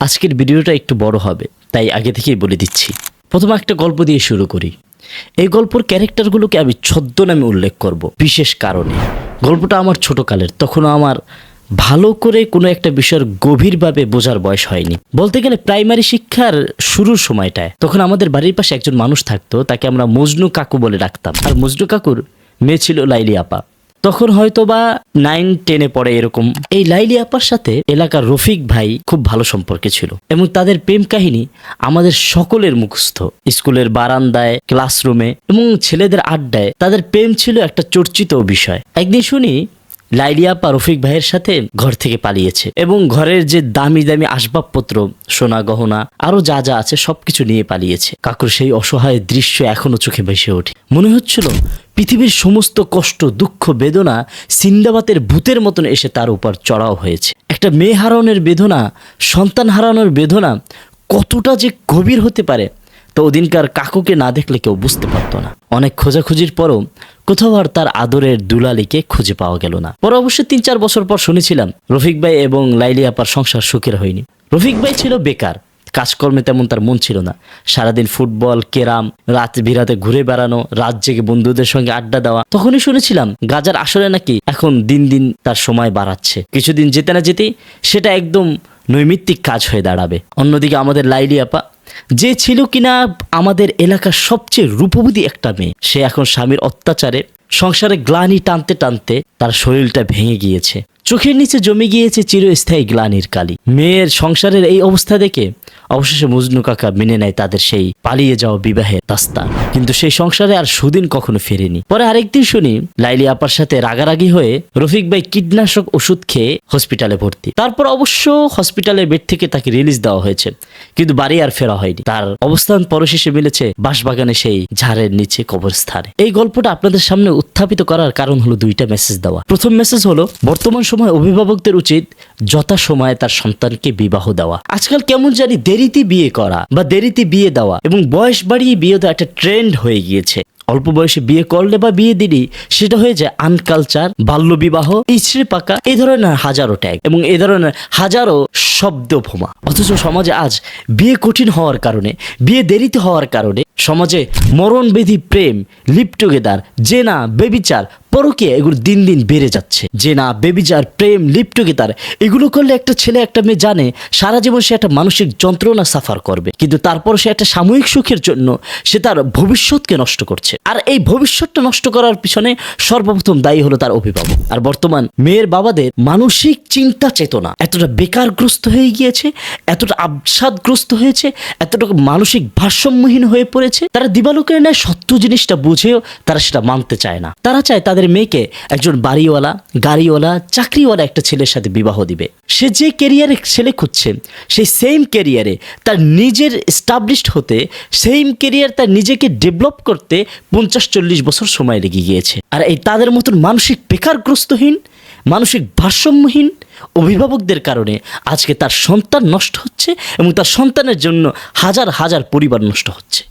আজকের ভিডিওটা একটু বড় হবে, তাই আগে থেকেই বলে দিচ্ছি। প্রথমে একটা গল্প দিয়ে শুরু করি। এই গল্পর ক্যারেক্টারগুলোকে আমি ছদ্মনামে উল্লেখ করব, বিশেষ কারণে। গল্পটা আমার ছোটকালের, তখনও আমার ভালো করে কোনো একটা বিষয়ের গভীরভাবে বোঝার বয়স হয়নি। বলতে গেলে প্রাইমারি শিক্ষার শুরুর সময়টায়, তখন আমাদের বাড়ির পাশে একজন মানুষ থাকতো, তাকে আমরা মজনু কাকু বলে ডাকতাম। আর মজনু কাকুর মেয়ে ছিল লাইলি আপা। তখন হয়তো বা নাইন টেনে পড়ে এরকম। এই লাইলি আপার সাথে এলাকার রফিক ভাই খুব ভালো সম্পর্কে ছিল এবং তাদের প্রেম কাহিনী আমাদের সকলের মুখস্থ। স্কুলের বারান্দায় ক্লাসরুমে এবং ছেলেদের আড্ডায় তাদের প্রেম ছিল একটা চর্চিত বিষয়। একদিন শুনি লাইলি আপা রফিক ভাইয়ের সাথে ঘর থেকে পালিয়েছে এবং ঘরের যে দামি দামি আসবাবপত্র, সোনা গহনা, আরও যা যা আছে সবকিছু নিয়ে পালিয়েছে। কাকুর সেই অসহায় দৃশ্য এখনও চোখে ভেসে ওঠে। মনে হচ্ছিল পৃথিবীর সমস্ত কষ্ট, দুঃখ, বেদনা সিন্দাবাতের ভূতের মতন এসে তার উপর চড়াও হয়েছে। একটা মেয়ে হারানোর বেদনা, সন্তান হারানোর বেদনা কতটা যে গভীর হতে পারে তো ওদিনকার কাকুকে না দেখলে কেউ বুঝতে পারতো না। অনেক খোঁজাখুঁজির পরও কোথাও আর তার আদরের দুলালিকে খুঁজে পাওয়া গেল না। পরে অবশ্য তিন চার বছর পর শুনেছিলাম, রফিক ভাই এবং লাইলি আপার সংসার সুখের হয়নি। রফিক ভাই ছিল বেকার, কাজকর্মে তেমন তার মন ছিল না। সারাদিন ফুটবল কেরাম রাত বিরাতে ঘুরে বেড়ানো, রাত জেগে বন্ধুদের সঙ্গে আড্ডা দেওয়া। তখনই শুনেছিলাম, গাজার আসলে নাকি এখন দিন দিন তার সময় বাড়াচ্ছে। কিছুদিন যেতে না যেতেই সেটা একদম নৈমিত্তিক কাজ হয়ে দাঁড়াবে। অন্যদিকে আমাদের লাইলি আপা যে ছিল কিনা আমাদের এলাকার সবচেয়ে রূপবতী একটা মেয়ে। সে এখন স্বামীর অত্যাচারে, সংসারে গ্লানি টানতে টানতে তার শরীরটা ভেঙে গিয়েছে। চোখের নিচে জমে গিয়েছে চিরস্থায়ী গ্লানির কালি। মেয়ের সংসারের এই অবস্থা দেখে অবশেষে মজনু কাকা মেনে নেয় তাদের সেই পালিয়ে যাওয়া বিবাহের দাস্তা। কিন্তু সেই সংসারে আর সুদিন কখনো ফেরেনি। পরে আরেকদিন শুনি লাইলি আপার সাথে রাগারাগি হয়ে রফিক ভাই কীটনাশক ওষুধ খেয়ে হসপিটালে ভর্তি। তারপর অবশ্য হসপিটালের বেড থেকে তাকে রিলিজ দেওয়া হয়েছে, কিন্তু বাড়ি আর ফেরা হয়নি। তার অবস্থান পরশেষে মিলেছে বাঁশবাগানে সেই ঝাড়ের নিচে কবরস্থানে। এই গল্পটা আপনাদের সামনে উত্থাপিত করার কারণ হলো দুইটা মেসেজ দেওয়া। প্রথম মেসেজ হলো, বর্তমান সময় অভিভাবকদের উচিত যথা সময়ে তার সন্তানকে বিবাহ দেওয়া। আজকাল কেমন জানি দেরিতে বিয়ে করা বা দেরিতে বিয়ে দেওয়া এবং বয়স বাড়িয়ে বিয়ে দেওয়া একটা ট্রেন্ড হয়ে গিয়েছে। অল্প বয়সে বিয়ে করলে বা বিয়ে দিলি সেটা হয়ে যায় আনকালচার বাল্য বিবাহ ইছড়ে পাকা, এই ধরনের হাজারো ট্যাগ এবং এই ধরনের হাজারো শব্দ ভোমা অথচ সমাজে আজ বিয়ে কঠিন হওয়ার কারণে, বিয়ে দেরিতে হওয়ার কারণে সমাজে মরণবেধি প্রেম লিপ টুগেদার জেনা, বেবিচার পরকে এগুলো দিন দিন বেড়ে যাচ্ছে। যে না বেবিচার, প্রেম লিপ টুগেদার এগুলো করলে একটা ছেলে, একটা মেয়ে জানে সারা জীবন সে একটা মানসিক যন্ত্রণা সাফার করবে। কিন্তু তারপর সে একটা সাময়িক সুখের জন্য সে তার ভবিষ্যৎকে নষ্ট করছে। আর এই ভবিষ্যৎটা নষ্ট করার পিছনে সর্বপ্রথম দায়ী হলো তার অভিভাবক। আর বর্তমান মেয়ের বাবাদের মানসিক চিন্তা চেতনা এতটা বেকারগ্রস্ত হয়ে গিয়েছে, এতটা আবসাদগ্রস্ত হয়েছে, এতটা মানসিক ভারসাম্যহীন হয়ে পড়েছে তারা দিবালোকের ন্যায় সত্য জিনিসটা বুঝেও তারা সেটা মানতে চায় না। তারা চায় তাদের মেয়েকে একজন বাড়িওয়ালা, গাড়িওয়ালা, চাকরিওয়ালা একটা ছেলের সাথে বিবাহ দিবে। সে যে কেরিয়ারে ছেলে খুঁজছে সেই সেম কেরিয়ারে তার নিজের স্টাবলিশড হতে সেম কেরিয়ার তার নিজেকে ডেভেলপ করতে পঞ্চাশ চল্লিশ বছর সময় লেগে গিয়েছে। আর এই তাদের মতন মানসিক বেকারগ্রস্তহীন, মানসিক ভারসাম্যহীন অভিভাবকদের কারণে আজকে তার সন্তান নষ্ট হচ্ছে এবং তার সন্তানের জন্য হাজার হাজার পরিবার নষ্ট হচ্ছে।